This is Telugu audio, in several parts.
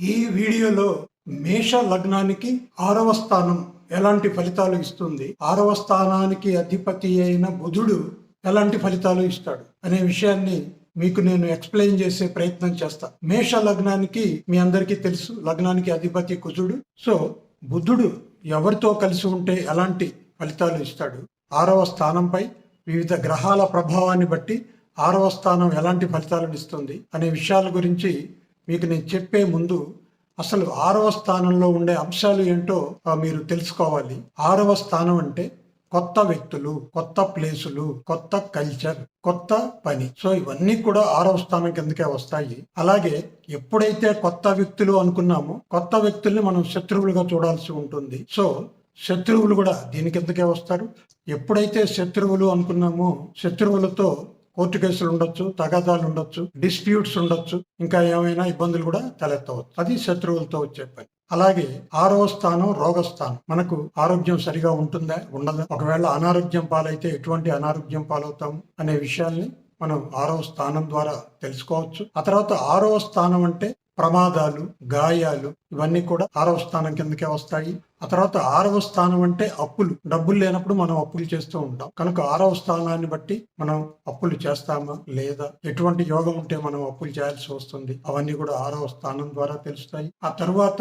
ఈ వీడియోలో మేష లగ్నానికి ఆరవ స్థానం ఎలాంటి ఫలితాలు ఇస్తుంది? ఆరవ స్థానానికి అధిపతి అయిన బుధుడు ఎలాంటి ఫలితాలు ఇస్తాడు? అనే విషయాన్ని మీకు నేను ఎక్స్ప్లెయిన్ చేసే ప్రయత్నం చేస్తా. మేష లగ్నానికి మీ అందరికీ తెలుసు లగ్నానికి అధిపతి కుజుడు. సో బుద్ధుడు ఎవరితో కలిసి ఉంటే ఎలాంటి ఫలితాలు ఇస్తాడు? ఆరవ స్థానంపై వివిధ గ్రహాల ప్రభావాన్ని బట్టి ఆరవ స్థానం ఎలాంటి ఫలితాలను ఇస్తుంది? అనే విషయాల గురించి మీకు నేను చెప్పే ముందు అసలు ఆరవ స్థానంలో ఉండే అంశాలు ఏంటో మీరు తెలుసుకోవాలి. ఆరవ స్థానం అంటే కొత్త వ్యక్తులు కొత్త ప్లేసులు కొత్త కల్చర్ కొత్త పని. సో ఇవన్నీ కూడా ఆరవ స్థానం కిందకే వస్తాయి. అలాగే ఎప్పుడైతే కొత్త వ్యక్తులు అనుకున్నామో కొత్త వ్యక్తుల్ని మనం శత్రువులుగా చూడాల్సి ఉంటుంది. సో శత్రువులు కూడా దీని కిందకే వస్తారు. ఎప్పుడైతే శత్రువులు అనుకున్నామో శత్రువులతో కోర్టు కేసులు ఉండొచ్చు తగాదాలు ఉండొచ్చు డిస్ప్యూట్స్ ఉండొచ్చు ఇంకా ఏమైనా ఇబ్బందులు కూడా తలెత్తవచ్చు. అది శత్రువులతో వచ్చే పని. అలాగే ఆరో స్థానం రోగస్థానం. మనకు ఆరోగ్యం సరిగా ఉంటుందా? ఉండదా? ఒకవేళ అనారోగ్యం పాలైతే ఎటువంటి అనారోగ్యం పాలవుతాం అనే విషయాల్ని మనం ఆరో స్థానం ద్వారా తెలుసుకోవచ్చు. ఆ తర్వాత ఆరో స్థానం అంటే ప్రమాదాలు గాయాలు ఇవన్నీ కూడా ఆరవ స్థానం కిందకే వస్తాయి. ఆ తర్వాత ఆరవ స్థానం అంటే అప్పులు. డబ్బులు లేనప్పుడు మనం అప్పులు చేస్తూ ఉంటాం. కనుక ఆరవ స్థానాన్ని బట్టి మనం అప్పులు చేస్తామా లేదా? ఎటువంటి యోగం ఉంటే మనం అప్పులు చేయాల్సి వస్తుంది? అవన్నీ కూడా ఆరవ స్థానం ద్వారా తెలుస్తాయి. ఆ తర్వాత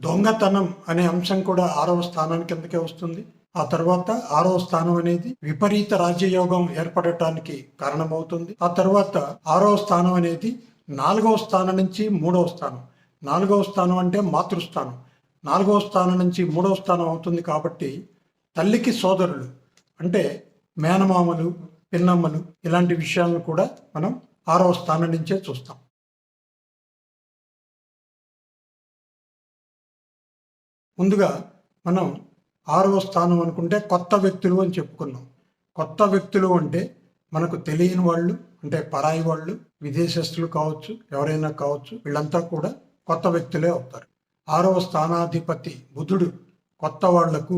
దొంగతనం అనే అంశం కూడా ఆరవ స్థానానికి కిందకే వస్తుంది. ఆ తర్వాత ఆరవ స్థానం అనేది విపరీత రాజ్యయోగం ఏర్పడటానికి కారణమవుతుంది. ఆ తర్వాత ఆరవ స్థానం అనేది నాలుగవ స్థానం నుంచి మూడవ స్థానం. నాలుగవ స్థానం అంటే మాతృస్థానం. నాలుగవ స్థానం నుంచి మూడవ స్థానం అవుతుంది కాబట్టి తల్లికి సోదరులు అంటే మేనమామలు పిన్నమ్మలు ఇలాంటి విషయాలను కూడా మనం ఆరవ స్థానం నుంచే చూస్తాం. ముందుగా మనం ఆరవ స్థానం అనుకుంటే కొత్త వ్యక్తులు అని చెప్పుకున్నాం. కొత్త వ్యక్తులు అంటే మనకు తెలియని వాళ్ళు అంటే పరాయి వాళ్ళు విదేశస్తులు కావచ్చు ఎవరైనా కావచ్చు వీళ్ళంతా కూడా కొత్త వ్యక్తులే అవుతారు. ఆరవ స్థానాధిపతి బుధుడు కొత్త వాళ్ళకు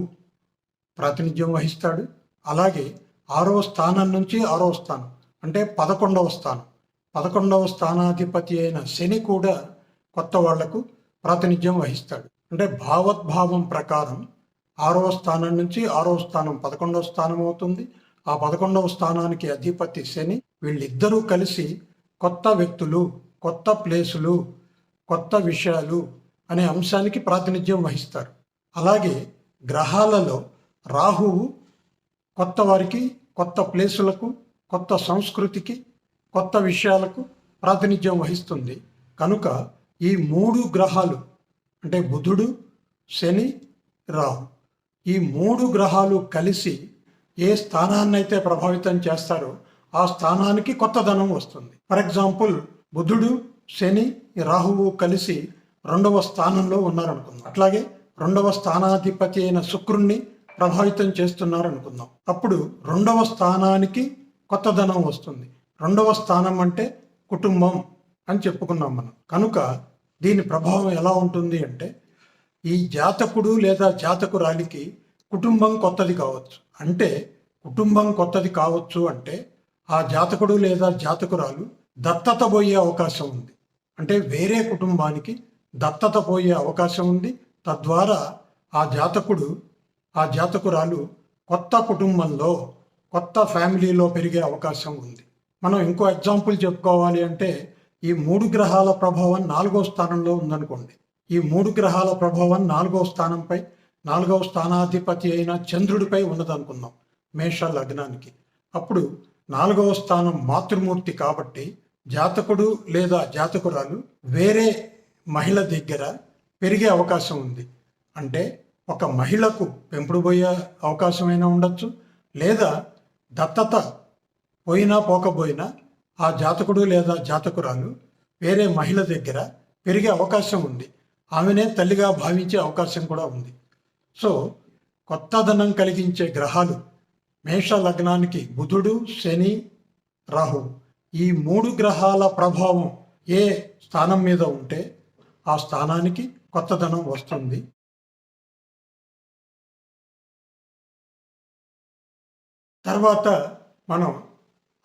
ప్రాతినిధ్యం వహిస్తాడు. అలాగే ఆరవ స్థానం నుంచి ఆరవ స్థానం అంటే పదకొండవ స్థానం. పదకొండవ స్థానాధిపతి అయిన శని కూడా కొత్త వాళ్ళకు ప్రాతినిధ్యం వహిస్తాడు. అంటే భావోద్భావం ప్రకారం ఆరవ స్థానం నుంచి ఆరవ స్థానం పదకొండవ స్థానం అవుతుంది. ఆ పదకొండవ స్థానానికి అధిపతి శని వీళ్ళిద్దరూ కలిసి కొత్త వ్యక్తులు కొత్త ప్లేసులు కొత్త విషయాలు అనే అంశానికి ప్రాతినిధ్యం వహిస్తారు. అలాగే గ్రహాలలో రాహువు కొత్త వారికి కొత్త ప్లేసులకు కొత్త సంస్కృతికి కొత్త విషయాలకు ప్రాతినిధ్యం వహిస్తుంది. కనుక ఈ మూడు గ్రహాలు అంటే బుధుడు శని రాహు ఈ మూడు గ్రహాలు కలిసి ఏ స్థానాన్నైతే ప్రభావితం చేస్తారో ఆ స్థానానికి కొత్తదనం వస్తుంది. ఫర్ ఎగ్జాంపుల్ బుధుడు శని రాహువు కలిసి రెండవ స్థానంలో ఉన్నారనుకుందాం. అట్లాగే రెండవ స్థానాధిపతి అయిన శుక్రుణ్ణి ప్రభావితం చేస్తున్నారు అనుకుందాం అప్పుడు రెండవ స్థానానికి కొత్తదనం వస్తుంది. రెండవ స్థానం అంటే కుటుంబం అని చెప్పుకున్నాం మనం. కనుక దీని ప్రభావం ఎలా ఉంటుంది అంటే ఈ జాతకుడు లేదా జాతకురాలికి కుటుంబం కొత్తది కావచ్చు. అంటే కుటుంబం కొత్తది కావచ్చు అంటే ఆ జాతకుడు లేదా జాతకురాలు దత్తత పోయే అవకాశం ఉంది. అంటే వేరే కుటుంబానికి దత్తత పోయే అవకాశం ఉంది. తద్వారా ఆ జాతకుడు ఆ జాతకురాలు కొత్త కుటుంబంలో కొత్త ఫ్యామిలీలో పెరిగే అవకాశం ఉంది. మనం ఇంకో ఎగ్జాంపుల్ చెప్పుకోవాలి అంటే ఈ మూడు గ్రహాల ప్రభావం నాలుగో స్థానంలో ఉందనుకోండి. ఈ మూడు గ్రహాల ప్రభావం నాలుగో స్థానంపై నాలుగవ స్థానాధిపతి అయిన చంద్రుడిపై ఉన్నదనుకుందాం మేష లగ్నానికి. అప్పుడు నాలుగవ స్థానం మాతృమూర్తి కాబట్టి జాతకుడు లేదా జాతకురాలు వేరే మహిళ దగ్గర పెరిగే అవకాశం ఉంది. అంటే ఒక మహిళకు పెంపుడు పోయే అవకాశమైనా ఉండొచ్చు లేదా దత్తత పోయినా పోకపోయినా ఆ జాతకుడు లేదా జాతకురాలు వేరే మహిళ దగ్గర పెరిగే అవకాశం ఉంది. ఆమెనే తల్లిగా భావించే అవకాశం కూడా ఉంది. సో కొత్తదనం కలిగించే గ్రహాలు మేష లగ్నానికి బుధుడు శని రాహు ఈ మూడు గ్రహాల ప్రభావం ఏ స్థానం మీద ఉంటే ఆ స్థానానికి కొత్తదనం వస్తుంది. తర్వాత మనం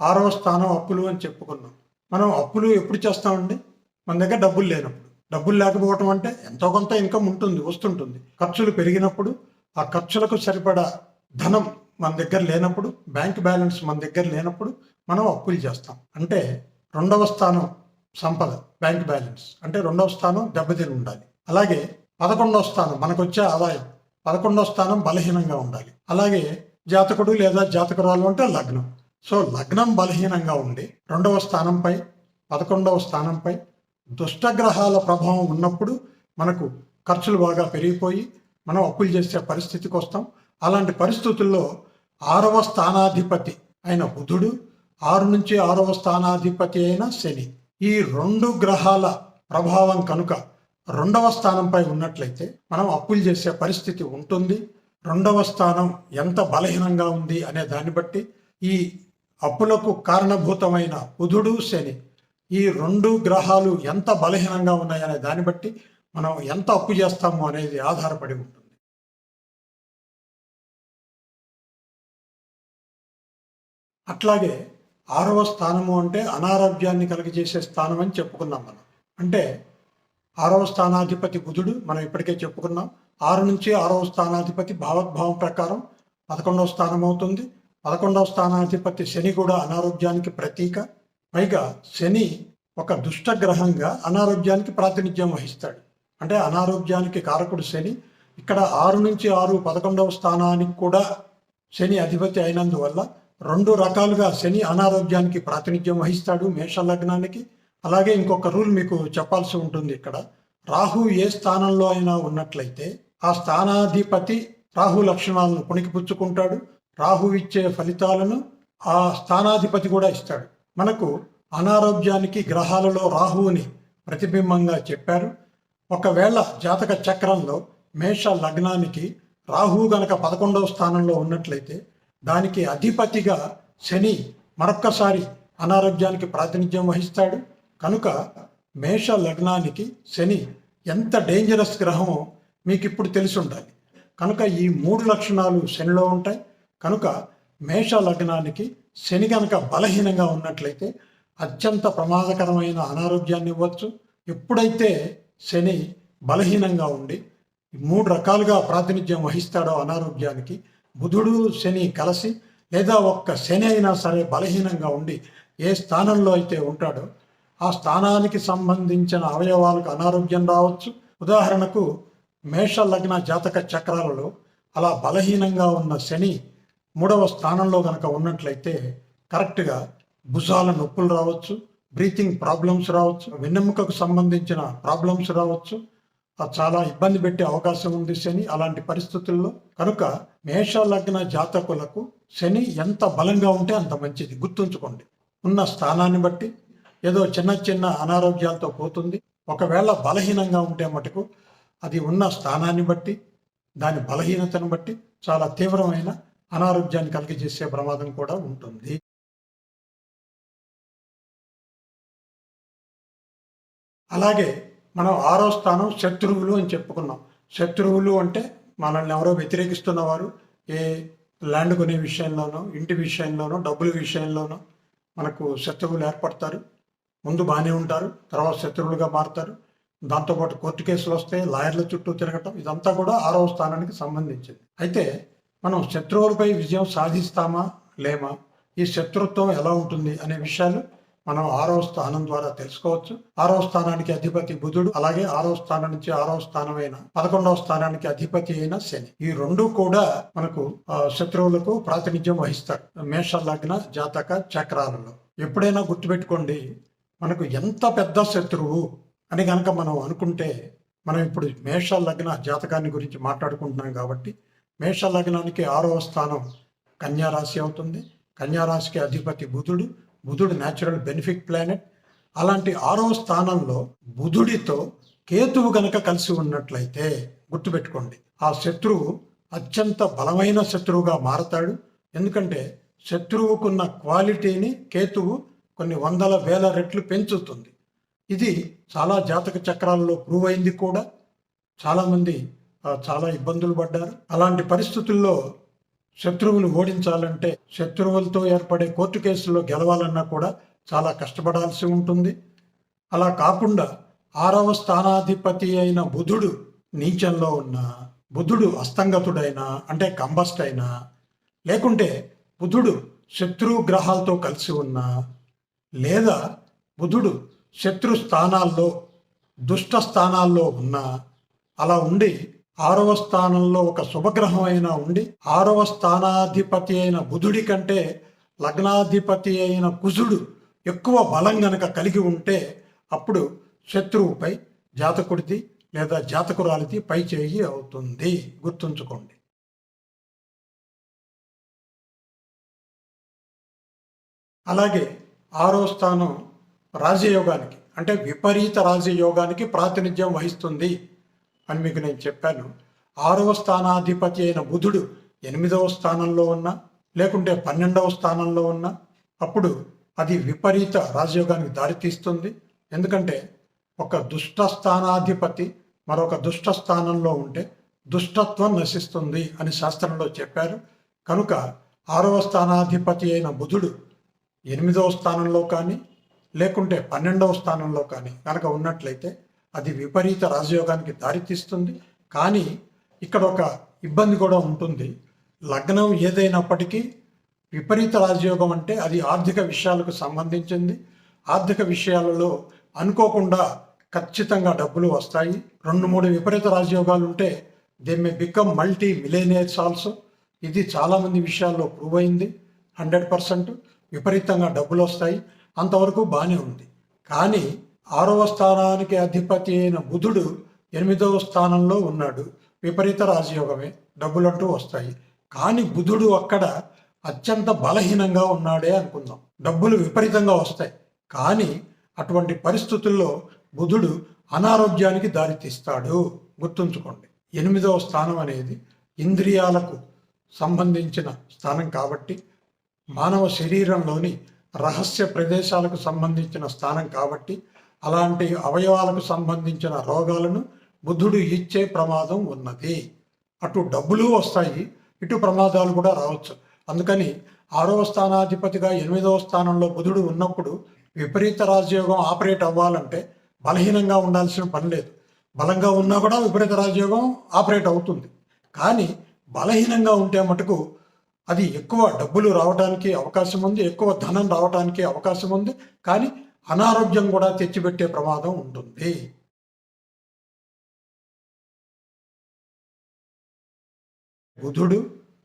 ఆరవ స్థానం అప్పులు అని చెప్పుకున్నాం. మనం అప్పులు ఎప్పుడు చేస్తామండి? మన దగ్గర డబ్బులు లేనప్పుడు. డబ్బులు లేకపోవటం అంటే ఎంతో కొంత ఇన్కమ్ ఉంటుంది వస్తుంటుంది. ఖర్చులు పెరిగినప్పుడు ఆ ఖర్చులకు సరిపడా ధనం మన దగ్గర లేనప్పుడు బ్యాంక్ బ్యాలెన్స్ మన దగ్గర లేనప్పుడు మనం అప్పులు చేస్తాం. అంటే రెండవ స్థానం సంపద బ్యాంక్ బ్యాలెన్స్. అంటే రెండవ స్థానం దెబ్బతిని ఉండాలి. అలాగే పదకొండవ స్థానం మనకు వచ్చే ఆదాయం. పదకొండవ స్థానం బలహీనంగా ఉండాలి. అలాగే జాతకుడు లేదా జాతకురాలు అంటే లగ్నం. సో లగ్నం బలహీనంగా ఉండి రెండవ స్థానంపై పదకొండవ స్థానంపై దుష్టగ్రహాల ప్రభావం ఉన్నప్పుడు మనకు ఖర్చులు బాగా పెరిగిపోయి మనం అప్పులు చేసే పరిస్థితికి వస్తాం. అలాంటి పరిస్థితుల్లో ఆరవ స్థానాధిపతి అయిన బుధుడు ఆరు నుంచి ఆరవ స్థానాధిపతి అయిన శని. ఈ రెండు గ్రహాల ప్రభావం కనుక రెండవ స్థానంపై ఉన్నట్లయితే మనం అప్పులు చేసే పరిస్థితి ఉంటుంది. రెండవ స్థానం ఎంత బలహీనంగా ఉంది అనే దాన్ని బట్టి ఈ అప్పులకు కారణభూతమైన బుధుడు శని ఈ రెండు గ్రహాలు ఎంత బలహీనంగా ఉన్నాయనే దాన్ని బట్టి మనం ఎంత అప్పు చేస్తాము అనేది ఆధారపడి ఉంటుంది. అట్లాగే ఆరవ స్థానము అంటే అనారోగ్యాన్ని కలిగజేసే స్థానం అని చెప్పుకున్నాం మనం. అంటే ఆరవ స్థానాధిపతి బుధుడు మనం ఇప్పటికే చెప్పుకున్నాం. ఆరు నుంచి ఆరవ స్థానాధిపతి భావోద్భావం ప్రకారం పదకొండవ స్థానం అవుతుంది. పదకొండవ స్థానాధిపతి శని కూడా అనారోగ్యానికి ప్రతీక. పైగా శని ఒక దుష్టగ్రహంగా అనారోగ్యానికి ప్రాతినిధ్యం వహిస్తాడు. అంటే అనారోగ్యానికి కారకుడు శని. ఇక్కడ ఆరు నుంచి ఆరు పదకొండవ స్థానానికి కూడా శని అధిపతి అయినందువల్ల రెండు రకాలుగా శని అనారోగ్యానికి ప్రాతినిధ్యం వహిస్తాడు మేష లగ్నానికి. అలాగే ఇంకొక రూల్ మీకు చెప్పాల్సి ఉంటుంది ఇక్కడ. రాహు ఏ స్థానంలో అయినా ఉన్నట్లయితే ఆ స్థానాధిపతి రాహు లక్షణాలను పుణికిపుచ్చుకుంటాడు. రాహు ఇచ్చే ఫలితాలను ఆ స్థానాధిపతి కూడా ఇస్తాడు. మనకు అనారోగ్యానికి గ్రహాలలో రాహువుని ప్రతిబింబంగా చెప్పారు. ఒకవేళ జాతక చక్రంలో మేష లగ్నానికి రాహు గనక పదకొండవ స్థానంలో ఉన్నట్లయితే దానికి అధిపతిగా శని మరొక్కసారి అనారోగ్యానికి ప్రాతినిధ్యం వహిస్తాడు. కనుక మేష లగ్నానికి శని ఎంత డేంజరస్ గ్రహమో మీకు ఇప్పుడు తెలిసి ఉండాలి. కనుక ఈ మూడు లక్షణాలు శనిలో ఉంటాయి. కనుక మేష లగ్నానికి శని కనుక బలహీనంగా ఉన్నట్లయితే అత్యంత ప్రమాదకరమైన అనారోగ్యాన్ని ఇవ్వచ్చు. ఎప్పుడైతే శని బలహీనంగా ఉండి మూడు రకాలుగా ప్రాతినిధ్యం వహిస్తాడో అనారోగ్యానికి బుధుడు శని కలిసి లేదా ఒక్క శని అయినా సరే బలహీనంగా ఉండి ఏ స్థానంలో అయితే ఉంటాడో ఆ స్థానానికి సంబంధించిన అవయవాలకు అనారోగ్యం రావచ్చు. ఉదాహరణకు మేష లగ్న జాతక చక్రాలలో అలా బలహీనంగా ఉన్న శని మూడవ స్థానంలో కనుక ఉన్నట్లయితే కరెక్ట్గా భుజాల నొప్పులు రావచ్చు బ్రీతింగ్ ప్రాబ్లమ్స్ రావచ్చు వెన్నెముకకు సంబంధించిన ప్రాబ్లమ్స్ రావచ్చు చాలా ఇబ్బంది పెట్టే అవకాశం ఉంది శని అలాంటి పరిస్థితుల్లో. కనుక మేష లగ్న జాతకులకు శని ఎంత బలంగా ఉంటే అంత మంచిది. గుర్తుంచుకోండి. ఉన్న స్థానాన్ని బట్టి ఏదో చిన్న చిన్న అనారోగ్యాలతో పోతుంది. ఒకవేళ బలహీనంగా ఉంటే మటుకు అది ఉన్న స్థానాన్ని బట్టి దాని బలహీనతను బట్టి చాలా తీవ్రమైన అనారోగ్యాన్ని కలిగజేసే ప్రమాదం కూడా ఉంటుంది. అలాగే మనం ఆరో స్థానం శత్రువులు అని చెప్పుకున్నాం. శత్రువులు అంటే మనల్ని ఎవరో వ్యతిరేకిస్తున్నవారు ఏ ల్యాండ్ కొనే విషయంలోనో ఇంటి విషయంలోనో డబ్బుల విషయంలోనో మనకు శత్రువులు ఏర్పడతారు. ముందు బాగానే ఉంటారు తర్వాత శత్రువులుగా మారుతారు. దాంతోపాటు కోర్టు కేసులు వస్తాయి లాయర్ల చుట్టూ తిరగటం ఇదంతా కూడా ఆరవ స్థానానికి సంబంధించింది. అయితే మనం శత్రువులపై విజయం సాధిస్తామా లేమా? ఈ శత్రుత్వం ఎలా ఉంటుంది అనే విషయాలు మనం ఆరవ స్థానం ద్వారా తెలుసుకోవచ్చు. ఆరవ స్థానానికి అధిపతి బుధుడు అలాగే ఆరవ స్థానం నుంచి ఆరవ స్థానమైన పదకొండవ స్థానానికి అధిపతి అయిన శని. ఈ రెండు కూడా మనకు శత్రువులకు ప్రాతినిధ్యం వహిస్తాడు మేష లగ్న జాతక చక్రాలలో. ఎప్పుడైనా గుర్తుపెట్టుకోండి మనకు ఎంత పెద్ద శత్రువు అని కనుక మనం అనుకుంటే మనం ఇప్పుడు మేష లగ్న జాతకాన్ని గురించి మాట్లాడుకుంటున్నాం కాబట్టి మేష లగ్నానికి ఆరవ స్థానం కన్యారాశి అవుతుంది. కన్యారాశికి అధిపతి బుధుడు బుధుడు న్యాచురల్ బెనిఫిట్ ప్లానెట్ అలాంటి ఆరవ స్థానంలో బుధుడితో కేతువు గనక కలిసి ఉన్నట్లయితే గుర్తుపెట్టుకోండి ఆ శత్రువు అత్యంత బలమైన శత్రువుగా మారతాడు. ఎందుకంటే శత్రువుకున్న క్వాలిటీని కేతువు కొన్ని వందల వేల రెట్లు పెంచుతుంది. ఇది చాలా జాతక చక్రాల్లో ప్రూవ్ అయింది కూడా. చాలామంది చాలా ఇబ్బందులు పడ్డారు. అలాంటి పరిస్థితుల్లో శత్రువును ఓడించాలంటే శత్రువులతో ఏర్పడే కోర్టు కేసుల్లో గెలవాలన్నా కూడా చాలా కష్టపడాల్సి ఉంటుంది. అలా కాకుండా ఆరవ స్థానాధిపతి అయిన బుధుడు నీచంలో ఉన్న బుధుడు అస్తంగతుడైనా అంటే కంబస్ట్ అయినా లేకుంటే బుధుడు శత్రు గ్రహాలతో కలిసి ఉన్నా లేదా బుధుడు శత్రు స్థానాల్లో దుష్ట స్థానాల్లో ఉన్నా అలా ఉండి ఆరవ స్థానంలో ఒక శుభగ్రహం అయినా ఉండి ఆరవ స్థానాధిపతి అయిన బుధుడి కంటే లగ్నాధిపతి అయిన కుజుడు ఎక్కువ బలం గనక కలిగి ఉంటే అప్పుడు శత్రువుపై జాతకుడిది లేదా జాతకురాలిది పై చేయి అవుతుంది. గుర్తుంచుకోండి. అలాగే ఆరో స్థానం రాజయోగానికి అంటే విపరీత రాజయోగానికి ప్రాతినిధ్యం వహిస్తుంది. అని మీకు నేను చెప్పాను. ఆరవ స్థానాధిపతి అయిన బుధుడు ఎనిమిదవ స్థానంలో ఉన్న లేకుంటే పన్నెండవ స్థానంలో ఉన్నా అప్పుడు అది విపరీత రాజయోగానికి దారితీస్తుంది ఎందుకంటే ఒక దుష్ట స్థానాధిపతి మరొక దుష్ట స్థానంలో ఉంటే దుష్టత్వం నశిస్తుంది అని శాస్త్రంలో చెప్పారు. కనుక ఆరవ స్థానాధిపతి అయిన బుధుడు ఎనిమిదవ స్థానంలో కానీ లేకుంటే పన్నెండవ స్థానంలో కానీ కనుక ఉన్నట్లయితే అది విపరీత రాజయోగానికి దారితీస్తుంది. కానీ ఇక్కడ ఒక ఇబ్బంది కూడా ఉంటుంది. లగ్నం ఏదైనప్పటికీ విపరీత రాజయోగం అంటే అది ఆర్థిక విషయాలకు సంబంధించింది. ఆర్థిక విషయాలలో అనుకోకుండా ఖచ్చితంగా డబ్బులు వస్తాయి. రెండు మూడు విపరీత రాజయోగాలు ఉంటే they may become multi millionaires also ఇది చాలామంది విషయాల్లో ప్రూవ్ అయింది. హండ్రెడ్ పర్సెంట్ విపరీతంగా డబ్బులు వస్తాయి. అంతవరకు బాగానే ఉంది. కానీ ఆరవ స్థానానికి అధిపతి అయిన బుధుడు ఎనిమిదవ స్థానంలో ఉన్నాడు. విపరీత రాజయోగమే డబ్బులంటూ వస్తాయి. కానీ బుధుడు అక్కడ అత్యంత బలహీనంగా ఉన్నాడే అనుకుందాం. డబ్బులు విపరీతంగా వస్తాయి. కానీ అటువంటి పరిస్థితుల్లో బుధుడు అనారోగ్యానికి దారితీస్తాడు గుర్తుంచుకోండి ఎనిమిదవ స్థానం అనేది ఇంద్రియాలకు సంబంధించిన స్థానం కాబట్టి మానవ శరీరంలోని రహస్య ప్రదేశాలకు సంబంధించిన స్థానం కాబట్టి అలాంటి అవయవాలకు సంబంధించిన రోగాలను బుద్ధుడు ఇచ్చే ప్రమాదం ఉన్నది. అటు డబ్బులు వస్తాయి ఇటు ప్రమాదాలు కూడా రావచ్చు. అందుకని ఆరవ స్థానాధిపతిగా ఎనిమిదవ స్థానంలో బుధుడు ఉన్నప్పుడు విపరీత రాజయోగం ఆపరేట్ అవ్వాలంటే బలహీనంగా ఉండాల్సిన పని లేదు. బలంగా ఉన్నా కూడా విపరీత రాజయోగం ఆపరేట్ అవుతుంది. కానీ బలహీనంగా ఉంటే మటుకు అది ఎక్కువ డబ్బులు రావడానికి అవకాశం ఉంది ఎక్కువ ధనం రావడానికి అవకాశం ఉంది. కానీ అనారోగ్యం కూడా తెచ్చిపెట్టే ప్రమాదం ఉంటుంది. బుధుడు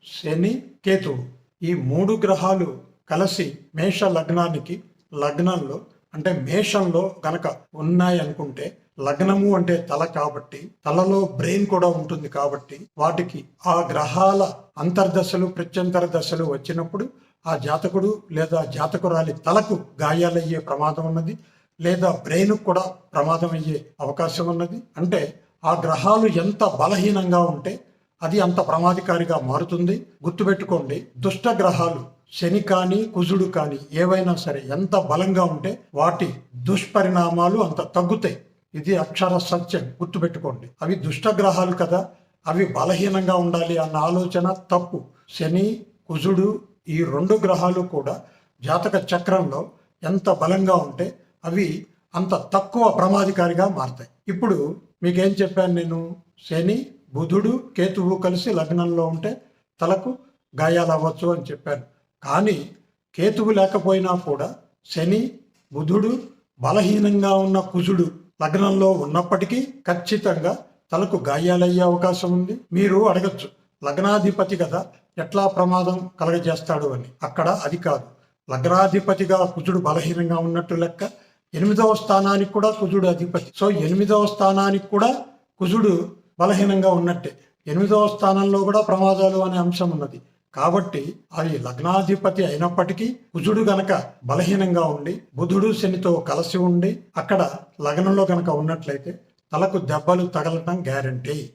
శని కేతువు ఈ మూడు గ్రహాలు కలిసి మేష లగ్నానికి లగ్నంలో అంటే మేషంలో గనక ఉన్నాయి అనుకుంటే లగ్నము అంటే తల కాబట్టి తలలో బ్రెయిన్ కూడా ఉంటుంది కాబట్టి వాటికి ఆ గ్రహాల అంతర్దశలు ప్రత్యంతర దశలు వచ్చినప్పుడు ఆ జాతకుడు లేదా జాతకురాలి తలకు గాయాలయ్యే ప్రమాదం ఉన్నది లేదా బ్రెయిన్కు కూడా ప్రమాదం అయ్యే అవకాశం ఉన్నది. అంటే ఆ గ్రహాలు ఎంత బలహీనంగా ఉంటే అది అంత ప్రమాదకారిగా మారుతుంది. గుర్తుపెట్టుకోండి దుష్ట గ్రహాలు శని కానీ కుజుడు కానీ ఏవైనా సరే ఎంత బలంగా ఉంటే వాటి దుష్పరిణామాలు అంత తగ్గుతాయి. ఇది అక్షర సత్యం గుర్తుపెట్టుకోండి. అవి దుష్టగ్రహాలు కదా అవి బలహీనంగా ఉండాలి అన్న ఆలోచన తప్పు. శని కుజుడు ఈ రెండు గ్రహాలు కూడా జాతక చక్రంలో ఎంత బలంగా ఉంటే అవి అంత తక్కువ ప్రమాదకారిగా మారతాయి. ఇప్పుడు మీకేం చెప్పాను నేను? శని బుధుడు కేతువు కలిసి లగ్నంలో ఉంటే తలకు గాయాలు అవ్వచ్చు అని చెప్పాను. కానీ కేతువు లేకపోయినా కూడా శని బుధుడు బలహీనంగా ఉన్న కుజుడు లగ్నంలో ఉన్నప్పటికీ ఖచ్చితంగా తలకు గాయాలయ్యే అవకాశం ఉంది. మీరు అడగచ్చు లగ్నాధిపతి కదా ఎట్లా ప్రమాదం కలగజేస్తాడు అని. అక్కడ అది కాదు. లగ్నాధిపతిగా కుజుడు బలహీనంగా ఉన్నట్టు లెక్క ఎనిమిదవ స్థానానికి కూడా కుజుడు అధిపతి. సో ఎనిమిదవ స్థానానికి కూడా కుజుడు బలహీనంగా ఉన్నట్టే. ఎనిమిదవ స్థానంలో కూడా ప్రమాదాలు అనే అంశం ఉన్నది. కాబట్టి అది లగ్నాధిపతి అయినప్పటికీ కుజుడు గనక బలహీనంగా ఉండి బుధుడు శనితో కలిసి ఉండి అక్కడ లగ్నంలో గనక ఉన్నట్లయితే తలకు దెబ్బలు తగలటం గ్యారంటీ.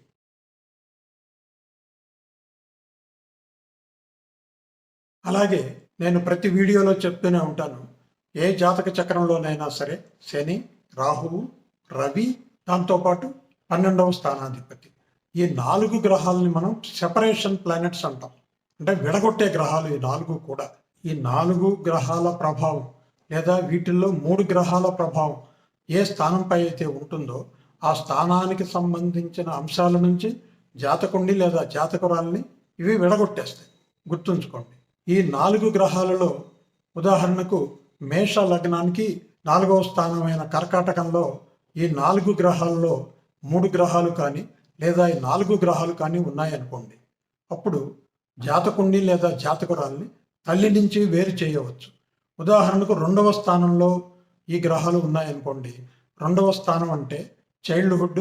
అలాగే నేను ప్రతి వీడియోలో చెప్తూనే ఉంటాను. ఏ జాతక చక్రంలోనైనా సరే శని రాహువు రవి దాంతోపాటు పన్నెండవ స్థానాధిపతి. ఈ నాలుగు గ్రహాలని మనం సెపరేషన్ ప్లానెట్స్ అంటాం. అంటే విడగొట్టే గ్రహాలు ఈ నాలుగు కూడా. ఈ నాలుగు గ్రహాల ప్రభావం లేదా వీటిల్లో మూడు గ్రహాల ప్రభావం ఏ స్థానంపై అయితే ఉంటుందో ఆ స్థానానికి సంబంధించిన అంశాల నుంచి జాతకుండి లేదా జాతకురాల్ని ఇవి విడగొట్టేస్తాయి. గుర్తుంచుకోండి. ఈ నాలుగు గ్రహాలలో ఉదాహరణకు మేష లగ్నానికి నాలుగవ స్థానమైన కర్కాటకంలో ఈ నాలుగు గ్రహాల్లో మూడు గ్రహాలు కానీ లేదా ఈ నాలుగు గ్రహాలు కానీ ఉన్నాయనుకోండి. అప్పుడు జాతకుండి లేదా జాతకురాల్ని తల్లి నుంచి వేరు చేయవచ్చు. ఉదాహరణకు రెండవ స్థానంలో ఈ గ్రహాలు ఉన్నాయనుకోండి. రెండవ స్థానం అంటే చైల్డ్హుడ్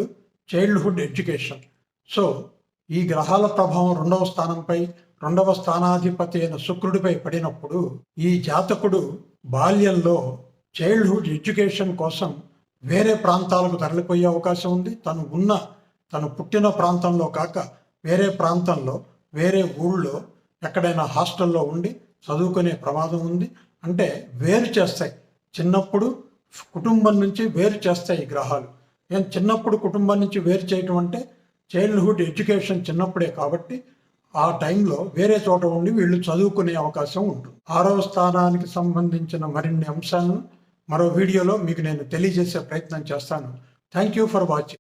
చైల్డ్హుడ్ ఎడ్యుకేషన్. సో ఈ గ్రహాల ప్రభావం రెండవ స్థానంపై రెండవ స్థానాధిపతి అయిన శుక్రుడిపై పడినప్పుడు ఈ జాతకుడు బాల్యంలో చైల్డ్హుడ్ ఎడ్యుకేషన్ కోసం వేరే ప్రాంతాలకు తరలిపోయే అవకాశం ఉంది. తను ఉన్న తను పుట్టిన ప్రాంతంలో కాక వేరే ప్రాంతంలో వేరే ఊళ్ళో ఎక్కడైనా హాస్టల్లో ఉండి చదువుకునే ప్రమాదం ఉంది. అంటే వేరు చేస్తాయి. చిన్నప్పుడు కుటుంబం నుంచి వేరు చేస్తాయి ఈ గ్రహాలు. ఏం చిన్నప్పుడు కుటుంబం నుంచి వేరు చేయటం అంటే చైల్డ్హుడ్ ఎడ్యుకేషన్ చిన్నప్పుడే కాబట్టి ఆ టైంలో వేరే చోట ఉండి వీళ్ళు చదువుకునే అవకాశం ఉంటుంది. ఆరవ స్థానానికి సంబంధించిన మరిన్ని అంశాలను మరో వీడియోలో మీకు నేను తెలియజేసే ప్రయత్నం చేస్తాను. Thank you for watching.